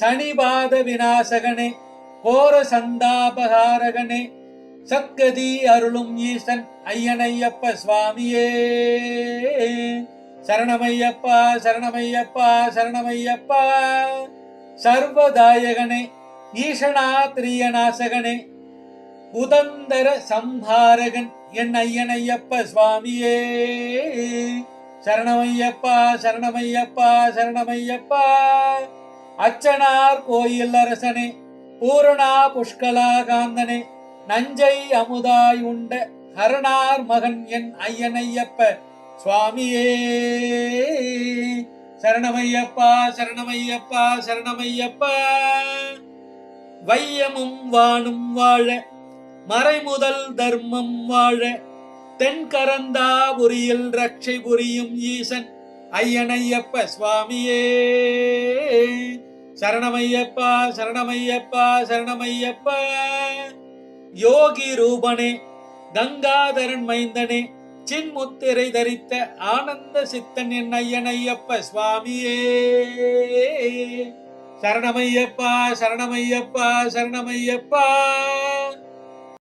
சனிபாத விநாசகனே கோர சந்தாபகாரகனே சக்கதி அருளும் ஈசன் ஐயனையப்ப சுவாமியே. சரணமையப்பா சரணமையப்பா சரணமையப்பா. சர்வதாயகனே ஈசனா திரியநாசகனே உதந்தர சம்ஹாரகன் என் ஐயனையப்ப சுவாமியே. சரணமையப்பா சரணமையப்பா சரணமையப்பா. அச்சனார் கோயில் அரசனே பூரணா புஷ்கலா காந்தனே நஞ்சை அமுதாய் உண்ட ஹரணார் மகன் என் ஐயனையப்ப சுவாமியே. சரணமையப்பா சரணமையப்பா சரணமையப்பா. வையமும் வானும் வாழ மறைமுதல் தர்மம் வாழ தென்கரந்தாபுரியில் ரட்சை புரியும் ஈசன் ஐயனையப்ப சுவாமியே. சரணமையப்பா சரணமையப்பா சரணமையப்பா. யோகி ரூபனே கங்காதரன் மைந்தனே சின்முத்திரை தரித்த ஆனந்த சித்தன் என் ஐயனையப்ப சுவாமியே. சரணமையப்பா சரணமையப்பா சரணமையப்பா.